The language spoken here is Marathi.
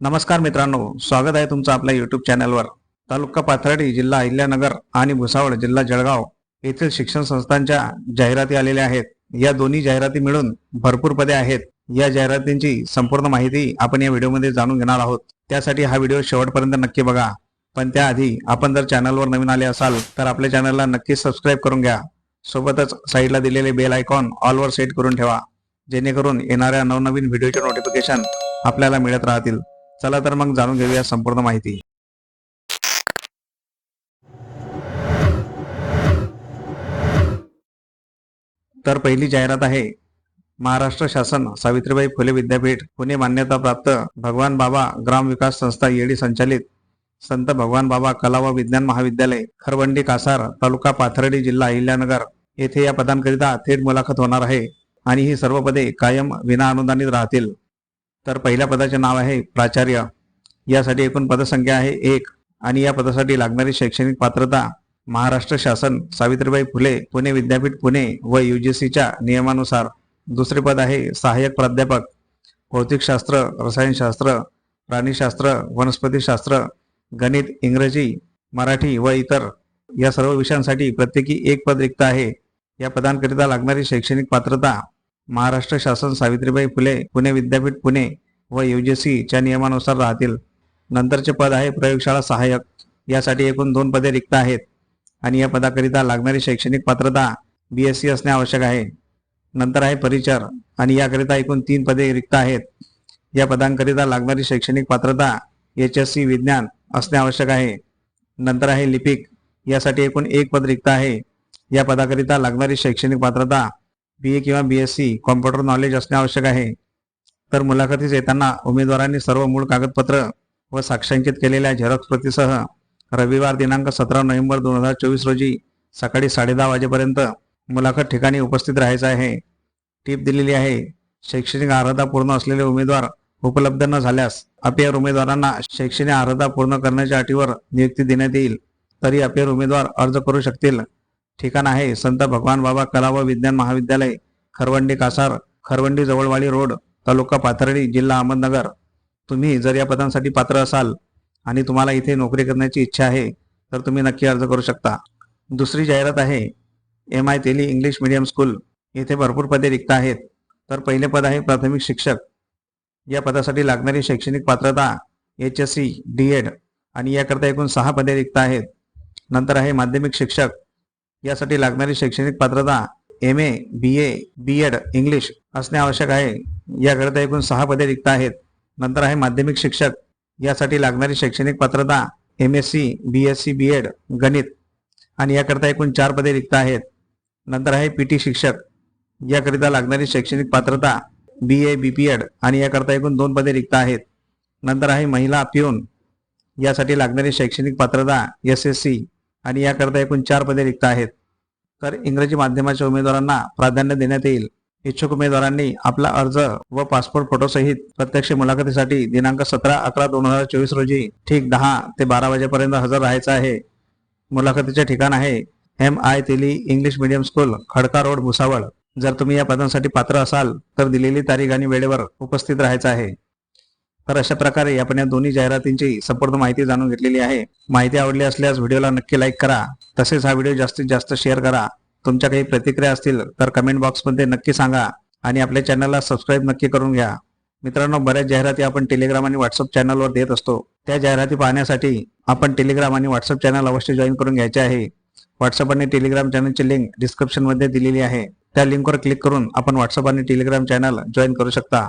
नमस्कार मित्रांनो स्वागत आहे तुमचं आपल्या युट्यूब चॅनलवर तालुका पाथर्डी जिल्हा अहिल्यानगर आणि भुसावळ जिल्हा जळगाव येथील शिक्षण संस्थांच्या जाहिराती आलेल्या आहेत. या दोन्ही जाहिराती मिळून भरपूर पदे आहेत. या जाहिरातींची संपूर्ण माहिती आपण या व्हिडिओमध्ये जाणून घेणार आहोत. त्यासाठी हा व्हिडिओ शेवटपर्यंत नक्की बघा. पण त्याआधी आपण जर चॅनलवर नवीन आले असाल तर आपल्या चॅनलला नक्की सबस्क्राईब करून घ्या. सोबतच साईडला दिलेले बेल आयकॉन ऑलवर सेट करून ठेवा. जेणेकरून येणाऱ्या नवनवीन व्हिडिओचे नोटिफिकेशन आपल्याला मिळत राहतील. चला तर मग जाणून घेऊया संपूर्ण माहिती. तर पहिली जाहिरात आहे महाराष्ट्र शासन सावित्रीबाई फुले विद्यापीठ पुणे मान्यता प्राप्त भगवान बाबा ग्राम विकास संस्था येडी संचालित संत भगवान बाबा कला व विज्ञान महाविद्यालय खरवंडी कासार तालुका पाथर्डी जिल्हा अहिल्यानगर येथे या पदांकरिता थेट मुलाखत होणार आहे आणि ही सर्व पदे कायम विना अनुदानित राहतील. तर पहिल्या पदाचे नाव आहे प्राचार्य. यासाठी एकूण पदसंख्या आहे एक. आणि या पदासाठी लागणारी शैक्षणिक पात्रता महाराष्ट्र शासन सावित्रीबाई फुले पुणे विद्यापीठ पुणे व यू जी सीच्या नियमानुसार. दुसरे पद आहे सहाय्यक प्राध्यापक. भौतिकशास्त्र रसायनशास्त्र प्राणीशास्त्र वनस्पतीशास्त्र गणित इंग्रजी मराठी व इतर. या सर्व विषयांसाठी प्रत्येकी एक पद रिक्त आहे. या पदांकरिता लागणारी शैक्षणिक पात्रता महाराष्ट्र शासन सावित्रीबाई फुले पुणे विद्यापीठ पुणे व युजीसी च्या नियमानुसार राहतील. नंतरचे पद आहे प्रयोगशाळा सहाय्यक. यासाठी एकूण दोन पदे रिक्त आहेत. आणि या पदाकरिता लागणारी शैक्षणिक पात्रता बी एस सी असणे आवश्यक आहे. नंतर आहे परिचर. आणि याकरिता एकूण तीन पदे रिक्त आहेत. या पदांकरिता लागणारी शैक्षणिक पात्रता एच एस सी विज्ञान असणे आवश्यक आहे. नंतर आहे लिपिक. यासाठी एकूण एक पद रिक्त आहे. या पदाकरिता लागणारी शैक्षणिक पात्रता बी ए किंवा B S C computer knowledge असणे आवश्यक आहे. तर मुलाखतीस येताना उमेदवारांनी सर्व मूळ कागदपत्र व साक्षांकित केलेल्या झेरॉक्स प्रतीसह रविवार दिनांक सतरा नोव्हेंबर दोन हजार चोवीस रोजी सकाळी साडेदहा वाजेपर्यंत मुलाखत ठिकाणी उपस्थित राहायचं आहे. टीप दिलेली आहे. शैक्षणिक अर्हता पूर्ण असलेले उमेदवार उपलब्ध न झाल्यास अपेयर उमेदवारांना शैक्षणिक अर्हता पूर्ण करण्याच्या अटीवर नियुक्ती देण्यात येईल. तरी अपेयर उमेदवार अर्ज करू शकतील. ठिकाण आहे. संत भगवान बाबा कला व विज्ञान महाविद्यालय खरवंडी कासार खरवंडी जवळवाडी रोड तालुका पाथर्डी जिल्हा अहमदनगर. तुम्ही जर या पदांसाठी पात्र असाल आणि तुम्हाला इथे नोकरी करण्याची इच्छा आहे तर तुम्ही नक्की अर्ज करू शकता. दुसरी जाहिरात आहे M I Teli English medium school. येथे भरपूर पदे रिक्त आहेत. तर पहिले पद आहे प्राथमिक शिक्षक. या पदासाठी लागणारी शैक्षणिक पात्रता H S C D Ed आणि याकरता एकूण सहा पदे रिक्त आहेत. नंतर आहे माध्यमिक शिक्षक. यासाठी लागणारी शैक्षणिक पात्रता M A B A B Ed English असणे आवश्यक आहे. याकरिता एकूण सहा पदे रिक्त आहेत. नंतर आहे माध्यमिक शिक्षक. यासाठी लागणारी शैक्षणिक पात्रता M S C B S C B Ed गणित आणि याकरिता एकूण चार पदे रिक्त आहेत. नंतर आहे पी टी शिक्षक. याकरिता लागणारी शैक्षणिक पात्रता B A B P Ed आणि याकरिता एकूण दोन पदे रिक्त आहेत. नंतर आहे महिला पिऊन यासाठी लागणारी शैक्षणिक पात्रता एस एस सी आणि याकरिता एकूण चार पदे रिक्त आहेत. तर इंग्रजी माध्यमाच्या उमेदवारांना प्राधान्य देण्यात येईल. इच्छुक उमेदवारांनी आपला अर्ज व पासपोर्ट फोटोसहित प्रत्यक्ष मुलाखतीसाठी दिनांक सतरा अकरा दोन हजार चोवीस रोजी ठीक दहा ते बारा वाजेपर्यंत हजर राहायचं आहे. मुलाखतीचे ठिकाण आहे M I Teli English medium school Khadka road Bhusawal. जर तुम्ही या पदांसाठी पात्र असाल तर दिलेली तारीख आणि वेळेवर उपस्थित राहायचं आहे. तर अशा प्रकारे आपण या दोन्ही जाहिरातींची संपूर्ण माहिती जाणून घेतलेली आहे. माहिती आवडली असल्यास व्हिडिओला नक्की लाईक करा. तसेच हा व्हिडिओ जास्तीत जास्त शेअर करा. तुमच्या काही प्रतिक्रिया असतील तर कमेंट बॉक्समध्ये नक्की सांगा आणि आपल्या चॅनलला सबस्क्राईब नक्की करून घ्या. मित्रांनो बऱ्याच जाहिराती आपण टेलिग्राम आणि व्हॉट्सअप चॅनलवर देत असतो. त्या जाहिराती पाहण्यासाठी आपण टेलिग्राम आणि व्हॉट्सअप चॅनल अवश्य जॉईन करून घ्यायचे आहे. व्हॉट्सअप आणि टेलिग्राम चॅनलची लिंक डिस्क्रिप्शनमध्ये दिलेली आहे. त्या लिंकवर क्लिक करून आपण व्हॉट्सअप आणि टेलिग्राम चॅनल जॉईन करू शकता.